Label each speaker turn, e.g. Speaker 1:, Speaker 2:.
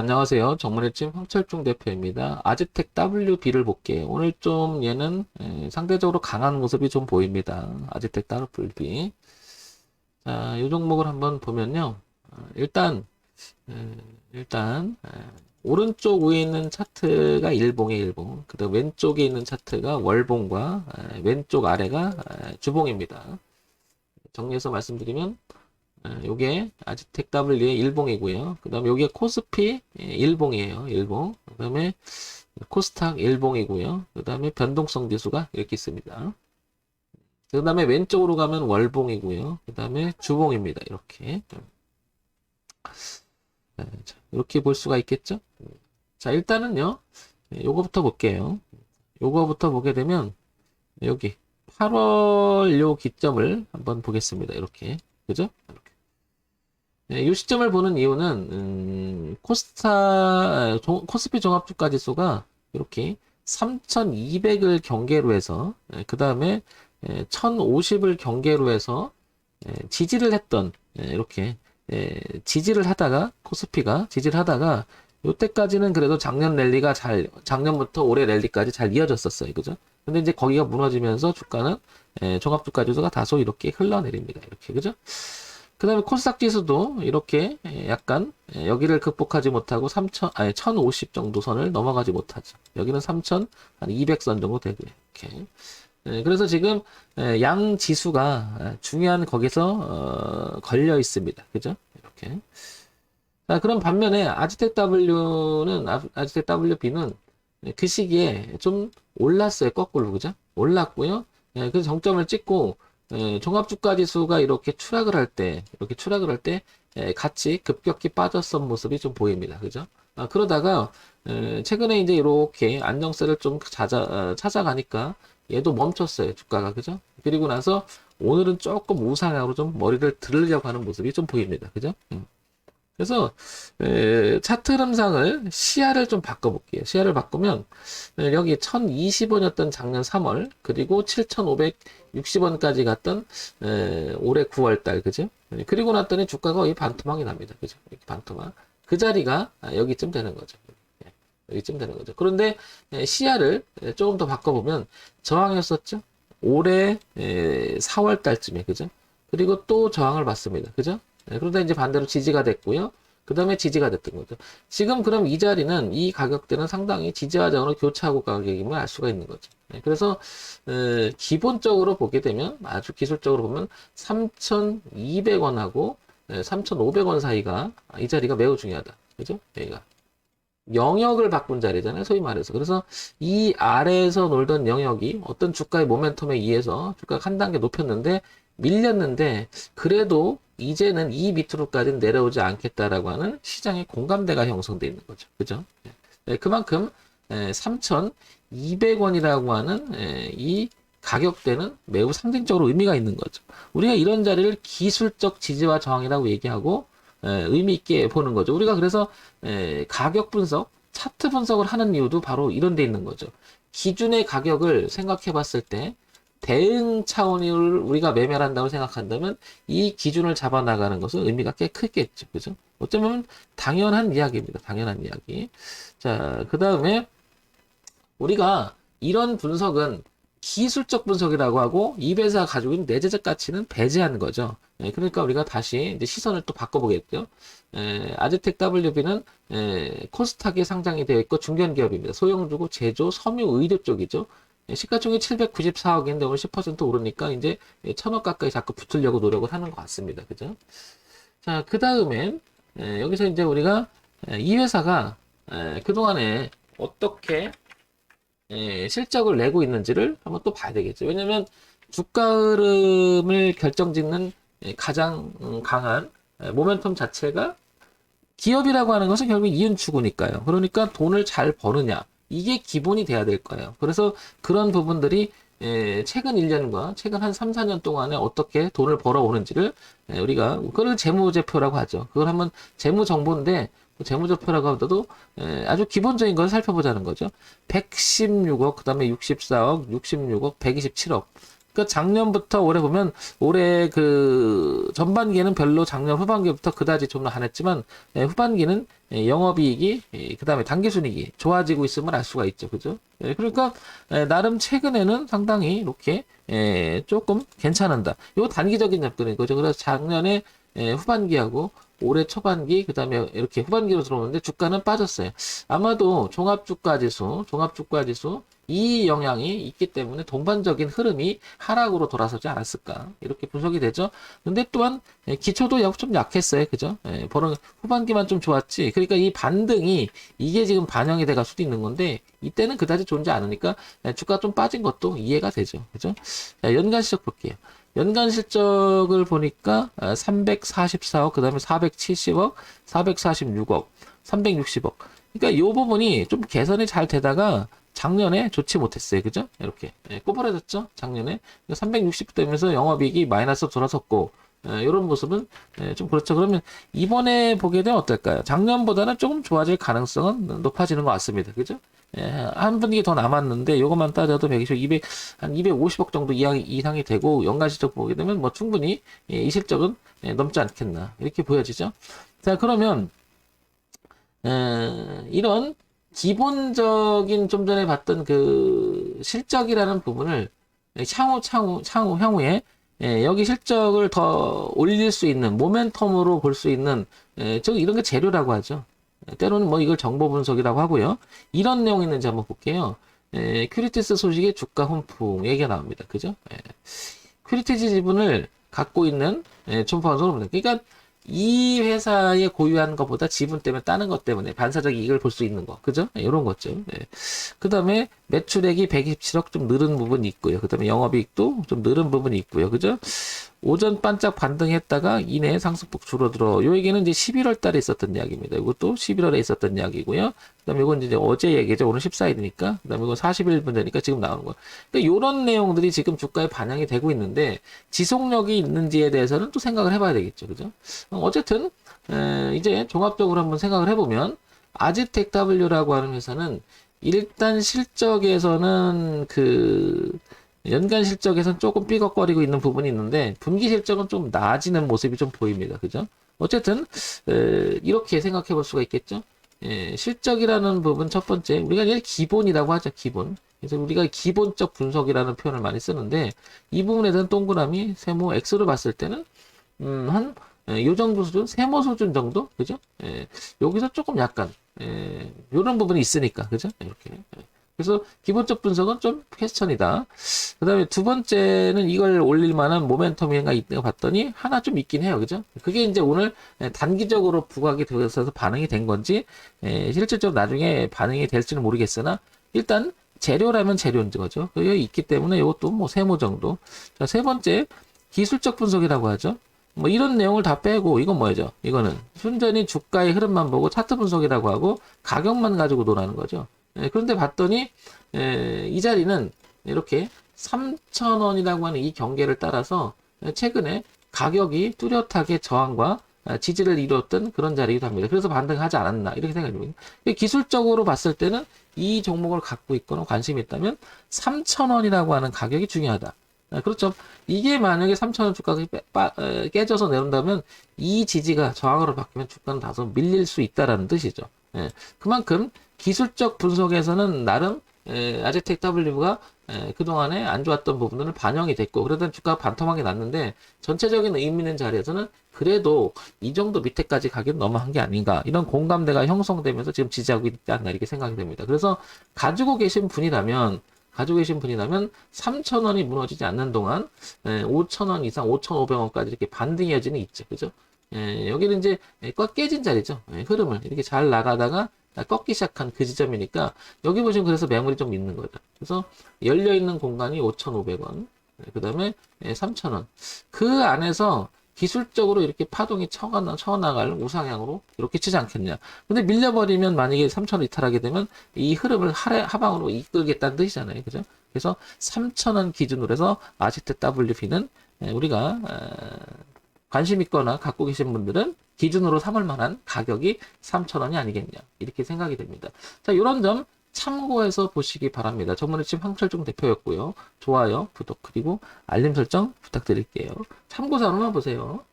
Speaker 1: 안녕하세요. 정문의팀 황철중 대표입니다. 아즈텍 WB를 볼게요. 오늘 좀 얘는 에, 상대적으로 강한 모습이 좀 보입니다. 아즈텍 WB. 자, 이 종목을 한번 보면요. 어, 일단, 에, 일단, 에, 오른쪽 위에 있는 차트가 일봉의 일봉, 그 다음 왼쪽에 있는 차트가 월봉과 에, 왼쪽 아래가 에, 주봉입니다. 정리해서 말씀드리면, 아, 요게 아즈텍 W의 일봉이고요. 그 다음에 요게 코스피 예, 일봉이에요. 일봉. 그 다음에 코스닥 일봉이고요. 그 다음에 변동성 지수가 이렇게 있습니다. 그 다음에 왼쪽으로 가면 월봉이고요. 그 다음에 주봉입니다. 이렇게. 네, 자, 이렇게 볼 수가 있겠죠? 자, 일단은요. 네, 요거부터 볼게요. 요거부터 보게 되면 여기 8월 요 기점을 한번 보겠습니다. 이렇게. 그죠? 이렇게. 네, 이 시점을 보는 이유는 음, 코스타 종- 코스피 종합 주가 지수가 이렇게 3,200을 경계로 해서 그 다음에 1,050을 경계로 해서 예, 지지를 했던 예, 이렇게 예, 지지를 하다가 코스피가 지지를 하다가 요때까지는 그래도 작년 랠리가 잘 작년부터 올해 랠리까지 잘 이어졌었어요, 그죠? 근데 이제 거기가 무너지면서 주가는 예, 종합주가 지수가 다소 이렇게 흘러내립니다, 이렇게 그죠? 그 다음에 코스닥 지수도 이렇게 예, 약간 예, 여기를 극복하지 못하고 3천 아니 1050 정도 선을 넘어가지 못하죠. 여기는 3200선 정도 되고요. 이렇게. 예, 그래서 지금 예, 양 지수가 예, 중요한 거기서 어, 걸려 있습니다. 그죠? 이렇게. 자, 그럼 반면에 아즈텍 W는 아- 아즈텍 WB는 그 시기에 좀 올랐어요. 거꾸로 그죠? 올랐고요. 예, 그래서 정점을 찍고 예, 종합주가 지수가 이렇게 추락을 할 때, 이렇게 추락을 할 때, 예, 같이 급격히 빠졌던 모습이 좀 보입니다. 그죠? 아, 그러다가, 에, 최근에 이제 이렇게 안정세를 좀 찾아, 어, 찾아가니까 얘도 멈췄어요. 주가가. 그죠? 그리고 나서 오늘은 조금 우상향으로 좀 머리를 들으려고 하는 모습이 좀 보입니다. 그죠? 음. 그래서, 에, 차트 흐름상을 시야를 좀 바꿔볼게요. 시야를 바꾸면, 에, 여기 1020원이었던 작년 3월, 그리고 7560원까지 갔던, 에, 올해 9월달, 그죠? 예, 그리고 났더니 주가가 거의 반토막이 납니다. 그죠? 반토막. 그 자리가 아, 여기쯤 되는 거죠. 예, 여기쯤 되는 거죠. 그런데 에, 시야를 에, 조금 더 바꿔보면 저항이었었죠? 올해 4월 달쯤에, 그죠? 그리고 또 저항을 받습니다. 그죠? 예, 그런데 이제 반대로 지지가 됐고요. 그 다음에 지지가 됐던 거죠. 지금 그럼 이 자리는 이 가격대는 상당히 지지화장으로 교차하고 가격임을 알 수가 있는 거죠. 예, 그래서 에, 기본적으로 보게 되면 아주 기술적으로 보면 3,200원하고 3,500원 사이가 이 자리가 매우 중요하다. 그죠? 여기가 영역을 바꾼 자리잖아요. 소위 말해서. 그래서 이 아래에서 놀던 영역이 어떤 주가의 모멘텀에 의해서 주가가 한 단계 높였는데 밀렸는데 그래도 이제는 이 밑으로까지는 내려오지 않겠다라고 하는 시장의 공감대가 형성돼 있는 거죠. 그죠? 예, 그만큼 3,200원이라고 하는 에, 이 가격대는 매우 상징적으로 의미가 있는 거죠. 우리가 이런 자리를 기술적 지지와 저항이라고 얘기하고 에, 의미 있게 보는 거죠. 우리가 그래서 에, 가격 분석, 차트 분석을 하는 이유도 바로 이런 데 있는 거죠. 기준의 가격을 생각해 봤을 때 대응 차원을 우리가 매매를 한다고 생각한다면 이 기준을 잡아 나가는 것은 의미가 꽤 크겠죠. 그죠? 어쩌면 당연한 이야기입니다. 당연한 이야기. 자, 그 다음에 우리가 이런 분석은 기술적 분석이라고 하고 이 회사가 가지고 있는 내재적 가치는 배제하는 거죠. 예, 그러니까 우리가 다시 이제 시선을 또 바꿔보겠죠. 에, 아즈텍 WB는 에, 코스닥에 상장이 되어 있고 중견 기업입니다. 소형주고 제조, 섬유, 의료 쪽이죠. 예, 시가총액 794억인데 오늘 10% 오르니까 이제 1000억 가까이 자꾸 붙으려고 노력을 하는 것 같습니다. 그죠? 자, 그 다음엔 에, 여기서 이제 우리가 에, 이 회사가 에, 그동안에 어떻게 에, 실적을 내고 있는지를 한번 또 봐야 되겠죠. 왜냐면 주가 흐름을 결정짓는 에, 가장 음, 강한 에, 모멘텀 자체가 기업이라고 하는 것은 결국 이윤 추구니까요. 그러니까 돈을 잘 버느냐. 이게 기본이 돼야 될 거예요. 그래서 그런 부분들이 에, 최근 1년과 최근 한 3, 4년 동안에 어떻게 돈을 벌어오는지를 에, 우리가 그걸 재무제표라고 하죠. 그걸 한번 재무정보인데 그 재무제표라고 하더라도 에, 아주 기본적인 걸 살펴보자는 거죠. 116억, 그 다음에 64억, 66억, 127억. 그 작년부터 올해 보면 올해 그 전반기에는 별로 작년 후반기부터 그다지 좀 안 했지만 예, 후반기는 예, 영업이익이 예, 그다음에 당기순이익이 좋아지고 있음을 알 수가 있죠, 그죠? 예, 그러니까 예, 나름 최근에는 상당히 이렇게 예, 조금 괜찮은다. 이거 단기적인 접근인 거죠. 그래서 작년에 예, 후반기하고 올해 초반기 그 다음에 이렇게 후반기로 들어오는데 주가는 빠졌어요. 아마도 종합주가지수, 종합주가지수 이 영향이 있기 때문에 동반적인 흐름이 하락으로 돌아서지 않았을까 이렇게 분석이 되죠. 근데 또한 예, 기초도 약- 좀 약했어요, 그죠? 예, 버는 후반기만 좀 좋았지. 그러니까 이 반등이 이게 지금 반영이 돼갈 수도 있는 건데 이때는 그다지 좋지 않으니까 예, 주가 좀 빠진 것도 이해가 되죠, 그죠? 자, 연간 실적 볼게요. 연간 실적을 보니까 344억, 그 다음에 470억, 446억, 360억. 그러니까 이 부분이 좀 개선이 잘 되다가 작년에 좋지 못했어요. 그죠? 이렇게. 예, 꼬부라졌죠? 작년에. 360 되면서 영업이익이 마이너스 돌아섰고, 이런 모습은 예, 좀 그렇죠. 그러면 이번에 보게 되면 어떨까요? 작년보다는 조금 좋아질 가능성은 높아지는 것 같습니다. 그죠? 예, 한 분기 더 남았는데 요것만 따져도 120, 200, 한 250억 정도 이상, 이상이 되고 연간 실적 보게 되면 뭐 충분히 예, 이 실적은 예, 넘지 않겠나 이렇게 보여지죠. 자 그러면 에, 이런 기본적인 좀 전에 봤던 그 실적이라는 부분을 향후 향후 향후 향후에 예, 여기 실적을 더 올릴 수 있는 모멘텀으로 볼 수 있는 예, 저 이런 게 재료라고 하죠. 때로는 뭐 이걸 정보 분석이라고 하고요. 이런 내용 있는지 한번 볼게요. 에, 큐리티스 소식의 주가 훈풍 얘기가 나옵니다. 그죠? 에, 큐리티스 지분을 갖고 있는 에, 촌파원으로 봅니다. 그러니까 이 회사에 고유한 것보다 지분 때문에 따는 것 때문에 반사적 이익을 볼 수 있는 거. 그죠? 예, 이런 거죠. 그 다음에 매출액이 127억 좀 늘은 부분이 있고요. 그 다음에 영업이익도 좀 늘은 부분이 있고요. 그죠? 오전 반짝 반등했다가 이내 상승폭 줄어들어. 요 얘기는 이제 11월 달에 있었던 이야기입니다. 이것도 11월에 있었던 이야기고요. 그 다음에 이건 이제 어제 얘기죠. 오늘 14일이니까. 그 다음에 이건 41분 전이니까 지금 나오는 거예요. 그러니까 요런 내용들이 지금 주가에 반영이 되고 있는데 지속력이 있는지에 대해서는 또 생각을 해봐야 되겠죠. 그죠? 어, 어쨌든, 에, 이제 종합적으로 한번 생각을 해보면 아지텍 W라고 하는 회사는 일단 실적에서는 그 연간 실적에서는 조금 삐걱거리고 있는 부분이 있는데 분기 실적은 좀 나아지는 모습이 좀 보입니다. 그죠? 어쨌든 에, 이렇게 생각해 볼 수가 있겠죠. 예, 실적이라는 부분 첫 번째 우리가 이제 기본이라고 하죠. 기본. 그래서 우리가 기본적 분석이라는 표현을 많이 쓰는데 이 부분에 대한 동그라미 세모 X로 봤을 때는 음, 한 예, 요 정도 수준, 세모 수준 정도, 그죠? 예, 여기서 조금 약간, 예, 요런 부분이 있으니까, 그죠? 이렇게. 예. 그래서 기본적 분석은 좀 퀘스천이다. 그 다음에 두 번째는 이걸 올릴 만한 모멘텀이가 있는가 봤더니 하나 좀 있긴 해요. 그죠? 그게 이제 오늘 예, 단기적으로 부각이 되어서 반응이 된 건지, 예, 실질적으로 나중에 반응이 될지는 모르겠으나, 일단 재료라면 재료인 거죠. 여기 있기 때문에 이것도 뭐 세모 정도. 자, 세 번째, 기술적 분석이라고 하죠. 뭐 이런 내용을 다 빼고 이건 뭐죠? 이거는 순전히 주가의 흐름만 보고 차트 분석이라고 하고 가격만 가지고 노라는 거죠. 예, 그런데 봤더니 예, 이 자리는 이렇게 3,000원이라고 하는 이 경계를 따라서 최근에 가격이 뚜렷하게 저항과 아, 지지를 이뤘던 그런 자리이기도 합니다. 그래서 반등하지 않았나 이렇게 생각이 듭니다. 기술적으로 봤을 때는 이 종목을 갖고 있거나 관심이 있다면 3,000원이라고 하는 가격이 중요하다. 아, 그렇죠. 이게 만약에 3,000원 주가가 깨져서 내려온다면 이 지지가 저항으로 바뀌면 주가는 다소 밀릴 수 있다라는 뜻이죠. 예, 그만큼 기술적 분석에서는 나름 에, 아제텍 W가 에, 그동안에 안 좋았던 부분들은 반영이 됐고 그러다 주가가 반토막이 났는데 전체적인 의미 있는 자리에서는 그래도 이 정도 밑에까지 가기는 너무한 게 아닌가 이런 공감대가 형성되면서 지금 지지하고 있지 않나 이렇게 생각이 됩니다. 그래서 가지고 계신 분이라면 가지고 계신 분이라면 3,000원이 무너지지 않는 동안 5,000원 이상 5,500원까지 이렇게 반등이 여지는 있죠. 그죠? 예, 여기는 이제 꽉 깨진 자리죠. 예, 흐름을 이렇게 잘 나가다가 꺾기 시작한 그 지점이니까 여기 보시면 그래서 매물이 좀 있는 거죠. 그래서 열려 있는 공간이 5,500원, 그 다음에 3,000원. 그 안에서 기술적으로 이렇게 파동이 쳐가, 쳐나갈 우상향으로 이렇게 치지 않겠냐. 근데 밀려버리면 만약에 3,000원 이탈하게 되면 이 흐름을 하래, 하방으로 이끌겠다는 뜻이잖아요. 그죠? 그래서 3,000원 기준으로 해서 아지트 WP는 우리가 어, 관심 있거나 갖고 계신 분들은 기준으로 삼을 만한 가격이 3,000원이 아니겠냐. 이렇게 생각이 됩니다. 자, 이런 점 참고해서 보시기 바랍니다. 저번에 지금 황철중 대표였고요. 좋아요, 구독, 그리고 알림 설정 부탁드릴게요. 참고사로만 보세요.